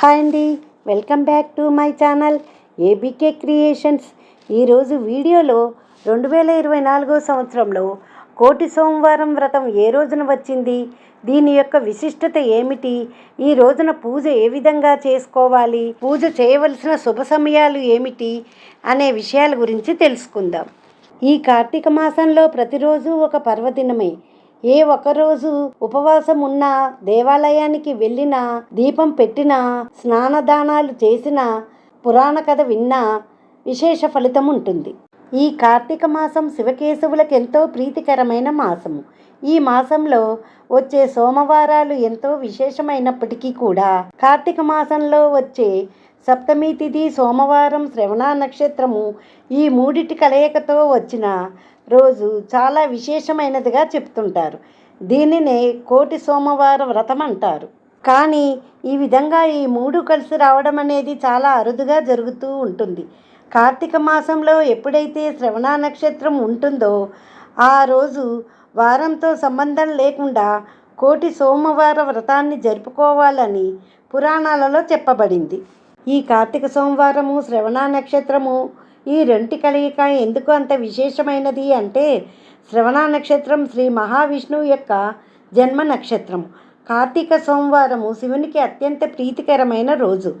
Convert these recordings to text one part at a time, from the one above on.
Hi అండి. Welcome back to my channel ABK creations. ఈరోజు వీడియోలో రెండు వేల ఇరవై నాలుగో సంవత్సరంలో కోటి సోమవారం వ్రతం ఏ రోజున వచ్చింది? దీని యొక్క విశిష్టత ఏమిటి? ఈ రోజున పూజ ఏ విధంగా చేసుకోవాలి? పూజ చేయవలసిన శుభ సమయాలు ఏమిటి? అనే విషయాల గురించి తెలుసుకుందాం. ఈ కార్తీక మాసంలో ప్రతిరోజు ఒక పర్వదినమే. ఏ ఒక్కరోజు ఉపవాసం ఉన్నా దేవాలయానికి వెళ్ళినా దీపం పెట్టినా స్నానదానాలు చేసినా పురాణ కథ విన్నా విశేష ఫలితం ఉంటుంది ఈ కార్తీక మాసం శివకేశవులకు ఎంతో ప్రీతికరమైన మాసము. ఈ మాసంలో వచ్చే సోమవారాలు ఎంతో విశేషమైనప్పటికీ కూడా కార్తీక మాసంలో వచ్చే సప్తమి తిథి సోమవారం శ్రవణ నక్షత్రము ఈ మూడిటి కలయికతో వచ్చిన రోజు చాలా విశేషమైనదిగా చెప్తుంటారు. దీనినే కోటి సోమవార వ్రతం అంటారు. కానీ ఈ విధంగా ఈ మూడు కలిసి రావడం అనేది చాలా అరుదుగా జరుగుతూ ఉంటుంది. కార్తీక మాసంలో ఎప్పుడైతే శ్రవణ నక్షత్రం ఉంటుందో ఆ రోజు వారంతో సంబంధం లేకుండా కోటి సోమవార వ్రతాన్ని జరుపుకోవాలని పురాణాలలో చెప్పబడింది. ఈ కార్తీక సోమవారము శ్రవణ నక్షత్రము ఈ రెంటి కలయిక ఎందుకు అంత విశేషమైనది అంటే శ్రవణ నక్షత్రం శ్రీ మహావిష్ణువు యొక్క జన్మ నక్షత్రం కార్తీక సోమవారము శివునికి అత్యంత ప్రీతికరమైన రోజు.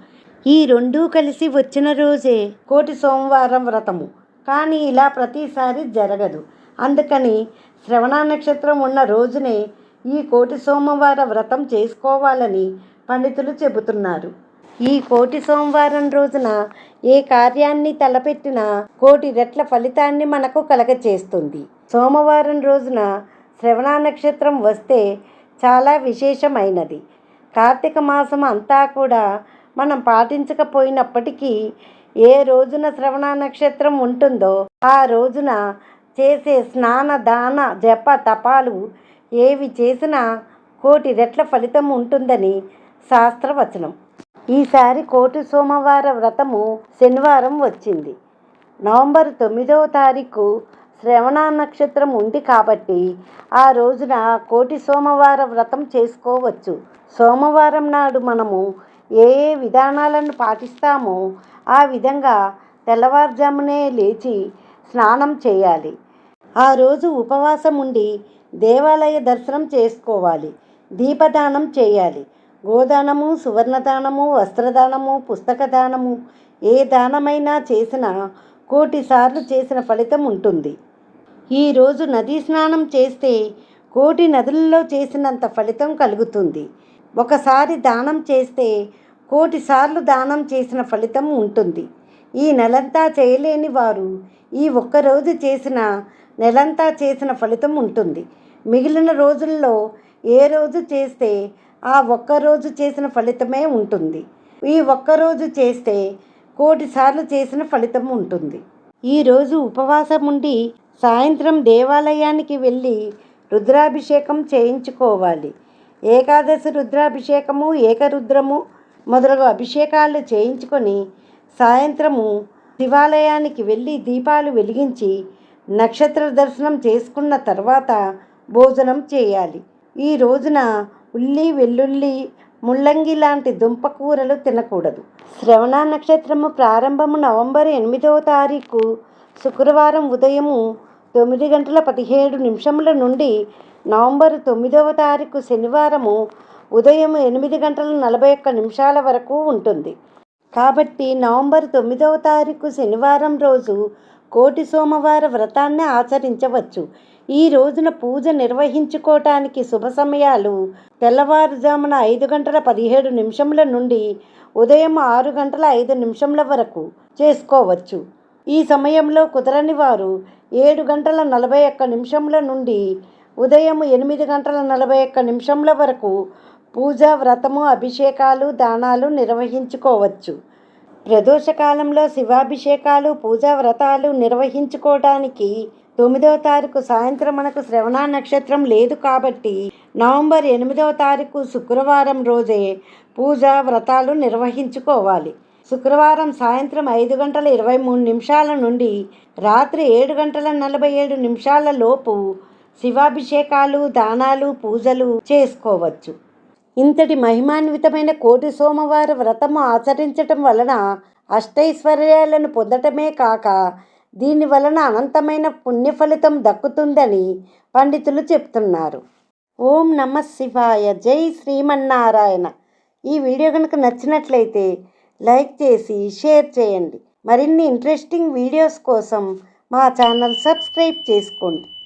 ఈ రెండూ కలిసి వచ్చిన రోజే కోటి సోమవారం వ్రతము. కానీ ఇలా ప్రతిసారి జరగదు. అందుకని శ్రవణ నక్షత్రం ఉన్న రోజునే ఈ కోటి సోమవార వ్రతం చేసుకోవాలని పండితులు చెబుతున్నారు. ఈ కోటి సోమవారం రోజున ఏ కార్యాన్ని తలపెట్టినా కోటి రెట్ల ఫలితాన్ని మనకు కలగచేస్తుంది. సోమవారం రోజున శ్రవణ నక్షత్రం వస్తే చాలా విశేషమైనది. కార్తీక మాసం అంతా కూడా మనం పాటించకపోయినప్పటికీ ఏ రోజున శ్రవణ నక్షత్రం ఉంటుందో ఆ రోజున చేసే స్నాన దాన జప తపాలు ఏవి చేసినా కోటి రెట్ల ఫలితం ఉంటుందని శాస్త్రవచనం. ఈసారి కోటి సోమవార వ్రతము శనివారం వచ్చింది. నవంబర్ తొమ్మిదవ తారీఖు శ్రవణ నక్షత్రం ఉంది కాబట్టి ఆ రోజున కోటి సోమవార వ్రతం చేసుకోవచ్చు. సోమవారం నాడు మనము ఏ ఏ విధానాలను పాటిస్తామో ఆ విధంగా తెల్లవారుజామునే లేచి స్నానం చేయాలి. ఆ రోజు ఉపవాసం ఉండి దేవాలయ దర్శనం చేసుకోవాలి. దీపదానం చేయాలి. గోదానము సువర్ణదానము వస్త్రదానము పుస్తకదానము ఏ దానమైనా చేసిన కోటిసార్లు చేసిన ఫలితం ఉంటుంది. ఈరోజు నదీ స్నానం చేస్తే కోటి నదులలో చేసినంత ఫలితం కలుగుతుంది. ఒకసారి దానం చేస్తే కోటిసార్లు దానం చేసిన ఫలితం ఉంటుంది. ఈ నెలంతా చేయలేని వారు ఈ ఒక్కరోజు చేసిన నెలంతా చేసిన ఫలితం ఉంటుంది. మిగిలిన రోజుల్లో ఏ రోజు చేస్తే ఆ ఒక్కరోజు చేసిన ఫలితమే ఉంటుంది. ఈ ఒక్కరోజు చేస్తే కోటిసార్లు చేసిన ఫలితం ఉంటుంది. ఈరోజు ఉపవాసం ఉండి సాయంత్రం దేవాలయానికి వెళ్ళి రుద్రాభిషేకం చేయించుకోవాలి. ఏకాదశి రుద్రాభిషేకము ఏకరుద్రము మొదలగు అభిషేకాలు చేయించుకొని సాయంత్రము శివాలయానికి వెళ్ళి దీపాలు వెలిగించి నక్షత్ర దర్శనం చేసుకున్న తర్వాత భోజనం చేయాలి. ఈ రోజున ఉల్లి వెల్లుల్లి ముల్లంగి లాంటి దుంపకూరలు తినకూడదు. శ్రవణ నక్షత్రము ప్రారంభము నవంబర్ ఎనిమిదవ తారీఖు శుక్రవారం ఉదయము తొమ్మిది గంటల పదిహేడు నిమిషముల నుండి నవంబర్ తొమ్మిదవ తారీఖు శనివారము ఉదయం ఎనిమిది గంటల నలభై ఒక్క నిమిషాల వరకు ఉంటుంది. కాబట్టి నవంబర్ తొమ్మిదవ తారీఖు శనివారం రోజు కోటి సోమవార వ్రతాన్ని ఆచరించవచ్చు. ఈ రోజున పూజ నిర్వహించుకోవటానికి శుభ సమయాలు తెల్లవారుజామున ఐదు గంటల పదిహేడు నిమిషముల నుండి ఉదయం ఆరు గంటల ఐదు నిమిషముల వరకు చేసుకోవచ్చు. ఈ సమయంలో కుదరని వారు ఏడు గంటల నలభై ఒక్క నిమిషముల నుండి ఉదయం ఎనిమిది గంటల నలభై ఒక్క నిమిషముల వరకు పూజ వ్రతము అభిషేకాలు దానాలు నిర్వహించుకోవచ్చు. ప్రదోషకాలంలో శివాభిషేకాలు పూజా వ్రతాలు నిర్వహించుకోవడానికి తొమ్మిదవ తారీఖు సాయంత్రం మనకు శ్రవణ నక్షత్రం లేదు కాబట్టి నవంబర్ ఎనిమిదవ తారీఖు శుక్రవారం రోజే పూజ వ్రతాలు నిర్వహించుకోవాలి. శుక్రవారం సాయంత్రం ఐదు గంటల ఇరవై మూడు నిమిషాల నుండి రాత్రి ఏడు గంటల నలభై ఏడు నిమిషాల లోపు శివాభిషేకాలు దానాలు పూజలు చేసుకోవచ్చు. ఇంతటి మహిమాన్వితమైన కోటి సోమవార వ్రతము ఆచరించటం వలన అష్టైశ్వర్యాలను పొందటమే కాక దీని వలన అనంతమైన పుణ్య ఫలితం దక్కుతుందని పండితులు చెప్తున్నారు. ఓం నమ శివాయ. జై శ్రీమన్నారాయణ. ఈ వీడియో కనుక నచ్చినట్లయితే లైక్ చేసి షేర్ చేయండి. మరిన్ని ఇంట్రెస్టింగ్ వీడియోస్ కోసం మా ఛానల్ సబ్స్క్రైబ్ చేసుకోండి.